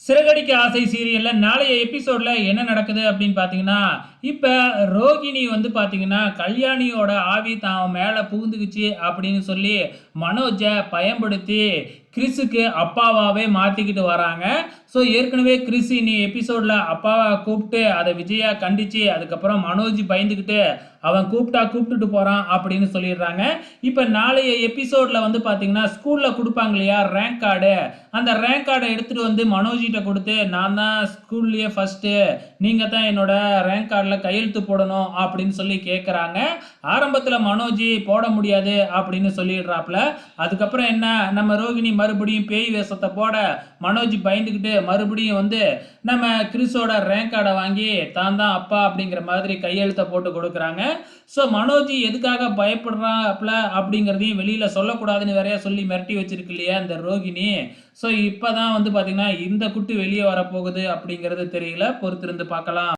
சிறகடிக்க ஆசை சீரியலில் நாளைய எபிசோடில் என்ன நடக்குது அப்படின்னு பார்த்தீங்கன்னா இப்போ ரோகிணி வந்து பார்த்தீங்கன்னா கல்யாணியோட ஆவி தான் மேலே புகுந்துக்குச்சு அப்படின்னு சொல்லி மனோஜை பயன்படுத்தி கிறிஸுக்கு அப்பாவாகவே மாற்றிக்கிட்டு வராங்க. ஸோ ஏற்கனவே கிறிஸ் நீ எபிசோடில் அப்பாவை கூப்பிட்டு அதை விஜயா கண்டிச்சு அதுக்கப்புறம் மனோஜ் பயந்துக்கிட்டு அவன் கூப்பிட்டா கூப்பிட்டுட்டு போகிறான் அப்படின்னு சொல்லிடுறாங்க. இப்போ நாளைய எபிசோடில் வந்து பார்த்தீங்கன்னா ஸ்கூலில் கொடுப்பாங்க இல்லையா ரேங்க் கார்டு அந்த ரேங்க் கார்டை எடுத்துகிட்டு வந்து மனோஜிட்ட கொடுத்து நான் தான் ஸ்கூல்லையே ஃபஸ்ட்டு நீங்கள் தான் என்னோட ரேங்க் கார்டில் கையெழுத்து போடணும் அப்படின்னு சொல்லி கேட்குறாங்க ஆரம்பத்தில் மனோஜி போட முடியாது அப்படின்னு சொல்லிடுறாப்புல. அதுக்கப்புறம் என்ன நம்ம ரோகிணி மறுபடியும் பேய் வேஷத்தை போட மனோஜ் பயந்துக்கிட்டு மறுபடியும் வந்து நம்ம கிறிஸோட ரேங்க் கார்டை வாங்கி தான் தான் அப்பா அப்படிங்கிற மாதிரி கையெழுத்தை போட்டு கொடுக்குறாங்க. ஸோ மனோஜி எதுக்காக பயப்படுறாப்ல அப்படிங்கிறதையும் வெளியில் சொல்லக்கூடாதுன்னு வேறையா சொல்லி மிரட்டி வச்சிருக்கு இல்லையா இந்த ரோகிணி? ஸோ இப்போ தான் வந்து பார்த்திங்கன்னா இந்த குட்டு வெளியே வரப்போகுது அப்படிங்கிறது தெரியல. பொறுத்திருந்து பார்க்கலாம்.